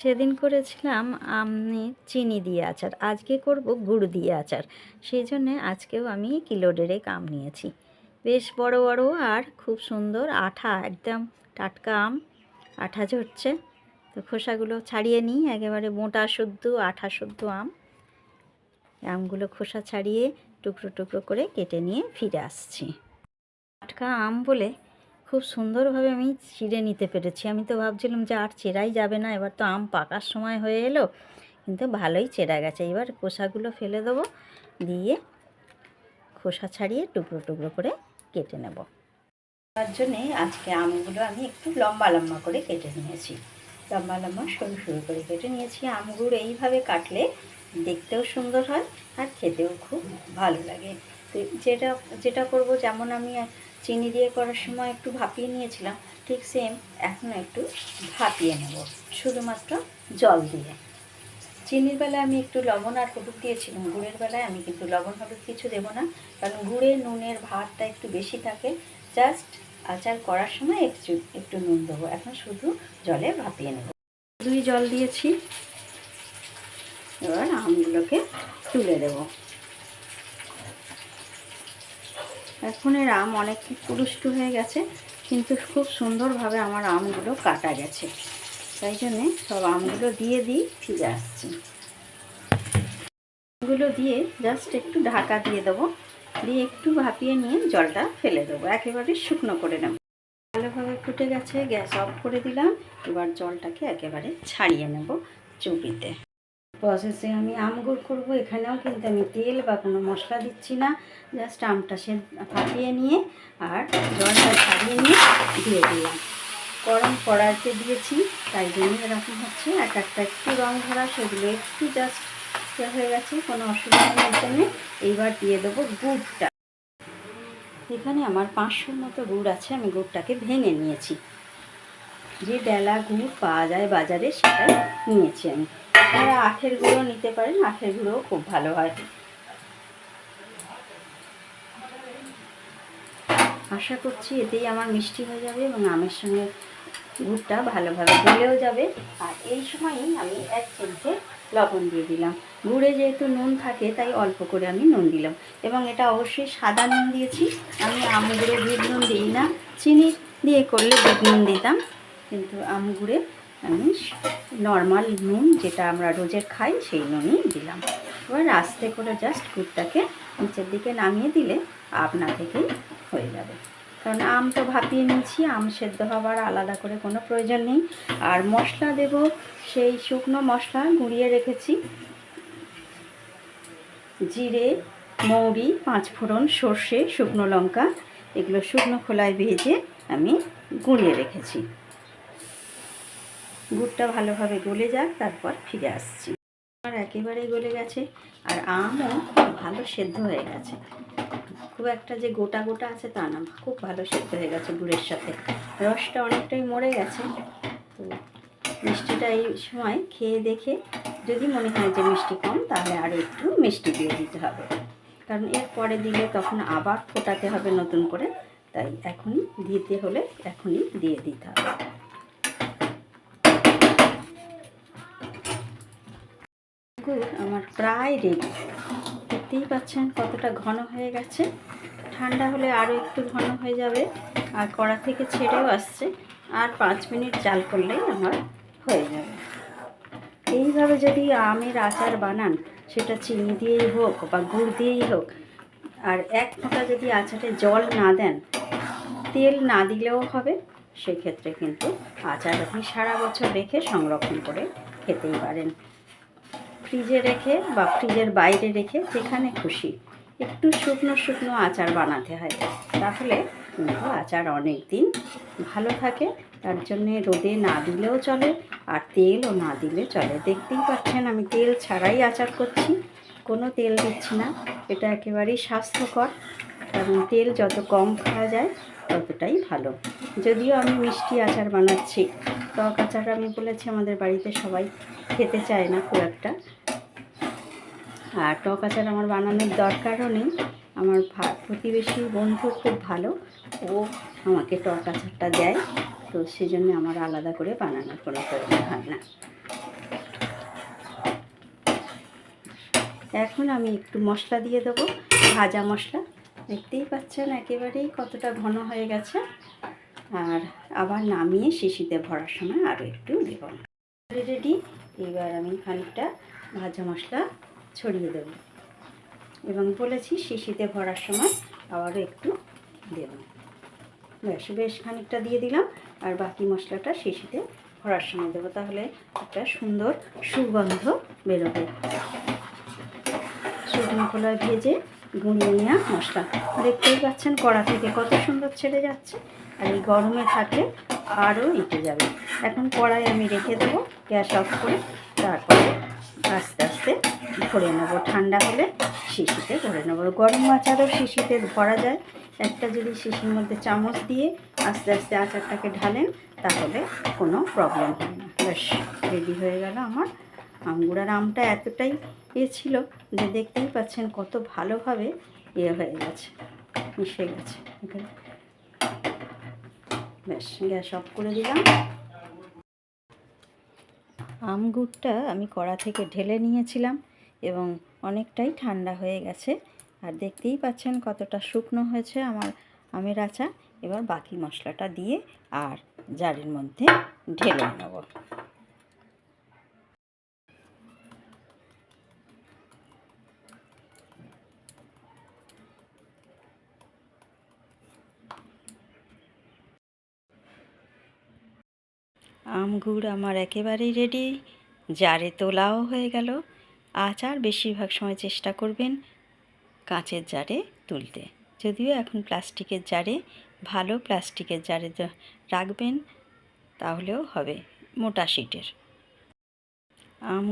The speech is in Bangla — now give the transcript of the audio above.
সেদিন করেছিলাম আমি চিনি দিয়ে আচার, আজকে করব গুড় দিয়ে আচার। সেই জন্যে আজকেও আমি কিলো ডেরেক আম নিয়েছি। বেশ বড় বড় আর খুব সুন্দর আঠা, একদম টাটকা আম, আঠা ঝরছে। তো খোসাগুলো ছাড়িয়ে নিই, একেবারে মোটা শুদ্ধ, আঠা শুদ্ধ আম। আমগুলো খোসা ছাড়িয়ে টুকরো টুকরো করে কেটে নিয়ে ফিরে আসছি। টাটকা আম বলে খুব সুন্দরভাবে আমি চিড়ে নিতে পেরেছি। আমি তো ভাবছিলাম যে আর চেরাই যাবে না, এবার তো আম পাকার সময় হয়ে এলো। কিন্তু ভালোই চেরা গেছে। এবার খোসাগুলো ফেলে দেবো, দিয়ে খোসা ছাড়িয়ে টুকরো টুকরো করে কেটে নেব। তার জন্যে আজকে আমগুলো আমি একটু লম্বা লম্বা করে কেটে নিয়েছি। লম্বা লম্বা সরু সরু করে কেটে নিয়েছি। আমগুলো এইভাবে কাটলে দেখতেও সুন্দর হয় আর খেতেও খুব ভালো লাগে। যেটা যেটা করব, যেমন আমি চিনি দিয়ে করার সময় একটু ভাপিয়ে নিয়েছিলাম, ঠিক সেম এখন একটু ভাপিয়ে নেব, শুধুমাত্র জল দিয়ে। চিনির বেলায় আমি একটু লবণ আর হলুদ দিয়েছিলাম, গুড়ের বেলায় আমি কিন্তু লবণ হলুদ কিছু দেবো না, কারণ গুড়ে নুনের ভাতটা একটু বেশি থাকে জাস্ট আচার করার সময় একটু একটু নুন দেবো, এখন শুধু জলে ভাপিয়ে নেব। দুই জল দিয়েছি, এবার আমগুলোকে তুলে দেবো। এখন এর আম অনেক পুরুষ্টু হয়ে গেছে, কিন্তু খুব সুন্দরভাবে আমার আমগুলো কাটা গেছে। তাই জন্যে সব আমগুলো দিয়ে দিই, ফিরে আসছি। আমগুলো দিয়ে জাস্ট একটু ঢাকা দিয়ে দেবো, দিয়ে একটু ভাপিয়ে নিয়ে জলটা ফেলে দেবো, একেবারে শুকনো করে নেব। ভালোভাবে ফুটে গেছে, গ্যাস অফ করে দিলাম, এবার জলটাকে একেবারে ছাড়িয়ে নেব চুপিতে প্রসেসে আমি আম গুড় করব, এখানেও কিন্তু আমি তেল বা কোনো মশলা দিচ্ছি না জাস্ট আমটা সে ফাটিয়ে নিয়ে আর জলটা ছাড়িয়ে নিয়ে দিয়ে দিলাম। গরম কড়াইতে দিয়েছি, তাই জন্য এরকম হচ্ছে। এক একটা একটু রং ধরা সেগুলো একটু জাস্ট হয়ে গেছে, কোনো অসুবিধা নেই এইবার দিয়ে দেবো গুড়টা। এখানে আমার পাঁচশোর মতো গুড় আছে, আমি গুড়টাকে ভেঙে নিয়েছি। যে ডেলা গুড় পাওয়া যায় বাজারে সেটা নিয়েছি আমি। আপনারা আখের গুঁড়ো নিতে পারেন, আখের গুঁড়োও খুব ভালো হয়। আশা করছি এতেই আমার মিষ্টি হয়ে যাবে এবং আমের সঙ্গে গুড়টা ভালোভাবে গলেও যাবে। আর এই সময়ই আমি এক চামচে লবণ দিয়ে দিলাম। গুড়ে যেহেতু নুন থাকে, তাই অল্প করে আমি নুন দিলাম। এবং এটা অবশ্যই সাদা নুন দিয়েছি। আমি আম গুঁড়ে বিট নুন দিই না। চিনি দিয়ে করলে বিট নুন দিতাম। কিন্তু আম গুঁড়ে আমি নর্মাল নুন যেটা আমরা রোজে খাই, সেই নুনই দিলাম। এবার আস্তে করে জাস্ট গুড়টাকে নিচের দিকে নামিয়ে দিলে আপনা থেকেই হয়ে যাবে। কারণ আম তো ভাপিয়ে নিয়েছি, আম সেদ্ধ হওয়ার আলাদা করে কোনো প্রয়োজন নেই। আর মশলা দেব, সেই শুকনো মশলা গুঁড়িয়ে রেখেছি। জিরে, মৌরি, পাঁচফোড়ন, সর্ষে, শুকনো লঙ্কা, এগুলো শুকনো খোলায় ভেজে আমি গুঁড়িয়ে রেখেছি। গুড়টা ভালোভাবে গলে যাক, তারপর ফিরে আসছি। আর একেবারেই গলে গেছে আর আমও খুব ভালো সেদ্ধ হয়ে গেছে। খুব একটা যে গোটা গোটা আছে তা না, খুব ভালো সেদ্ধ হয়ে গেছে গুড়ের সাথে। রসটা অনেকটাই মরে গেছে, তো মিষ্টিটা এই সময় খেয়ে দেখে যদি মনে হয় যে মিষ্টি কম, তাহলে আরও একটু মিষ্টি দিয়ে দিতে হবে। কারণ এর পরে দিলে তখন আবার ফোটাতে হবে নতুন করে, তাই এখনই দিতে হলে এখনই দিয়ে দিতে হবে। গুড় আমার প্রায় রেডি দেখতেই পাচ্ছেন কতটা ঘন হয়ে গেছে। ঠান্ডা হলে আরও একটু ঘন হয়ে যাবে। আর কড়া থেকে ছেড়েও আসছে। আর পাঁচ মিনিট জাল করলেই আমার হয়ে যাবে। এইভাবে যদি আমের আচার বানান, সেটা চিনি দিয়েই হোক বা গুড় দিয়েই হোক, আর এক ফোঁটা যদি আচারে জল না দেন, তেল না দিলেও হবে, সেক্ষেত্রে কিন্তু আচার আপনি সারা বছর রেখে সংরক্ষণ করে খেতেই পারেন। ফ্রিজে রেখে বা ফ্রিজের বাইরে রেখে যেখানে খুশি একটু শুকনো শুকনো আচার বানাতে হয়। তাহলে কিন্তু আচার অনেক দিন ভালো থাকে, তার জন্যে রোদে না দিলেও চলে আর তেলও না দিলে চলে। দেখতেই পাচ্ছেন আমি তেল ছাড়াই আচার করছি, কোনো তেল দিচ্ছি না। এটা একেবারেই স্বাস্থ্যকর, কারণ তেল যত কম খাওয়া যায় ততটাই ভালো। যদিও আমি মিষ্টি আচার বানাচ্ছি, টক আচার আমি বলেছি আমাদের বাড়িতে সবাই খেতে চায় না খুব একটা। আর টক আচার আমার বানানোর দরকারও নেই। আমার প্রতিবেশী বন্ধু খুব ভালো। ও আমাকে টক আচারটা দেয়। তো সেজন্য আমার আলাদা করে বানানোর কোনো প্রয়োজন হয় না। এখন আমি একটু মশলা দিয়ে দেবো, ভাজা মশলা। দেখতেই পাচ্ছেন একেবারেই কতটা ঘন হয়ে গেছে। আর আবার নামিয়ে শিশিতে ভরার সময় আরও একটু দেব। রেডি এবার আমি খানিকটা ভাজা মশলা ছড়িয়ে দেব। এবং বলেছি শিশিতে ভরার সময় আবারও একটু দেব। ব্যাস, বেশ খানিকটা দিয়ে দিলাম আর বাকি মশলাটা শিশিতে ভরার সময় দেবো। তাহলে একটা সুন্দর সুগন্ধ বেরোবে। শুকনো খোলায় ভেজে গুঁড়িয়ে নেওয়া মশলা। দেখতেই পাচ্ছেন কড়া থেকে কত সুন্দর ছেড়ে যাচ্ছে আর এই গরমে থাকলে আরও এঁটে যাবে। এখন কড়াই আমি রেখে দেবো, গ্যাস অফ করে তারপরে আস্তে আস্তে ভরে নেব। ঠান্ডা হলে শিশিতে ভরে নেব। গরম আচারও শিশিতে ভরা যায়। একটা যদি শিশির মধ্যে চামচ দিয়ে আস্তে আস্তে আচারটাকে ঢালেন, তাহলে কোনো প্রবলেম হয় না। ব্যাস রেডি হয়ে গেল আমার আঙ্গুরার আমটা এতটাই এ ছিল যে দেখতেই পাচ্ছেন কত ভালোভাবে ইয়ে হয়ে গেছে, মিশে গেছে। ব্যাস, গ্যাস অফ করে দিলাম। আম গুড়টা আমি কড়া থেকে ঢেলে নিয়েছিলাম এবং অনেকটাই ঠান্ডা হয়ে গেছে। আর দেখতেই পাচ্ছেন কতটা শুকনো হয়েছে আমার আমের আচা এবার বাকি মশলাটা দিয়ে আর জারের মধ্যে ঢেলে নেব। আম গুড় আমার একেবারেই রেডি জারে তোলাও হয়ে গেল। আচার বেশিরভাগ সময় চেষ্টা করবেন কাঁচের জারে তুলতে। যদিও এখন প্লাস্টিকের জারে, ভালো প্লাস্টিকের জারে রাখবেন, তাহলেও হবে মোটা শিটের। আম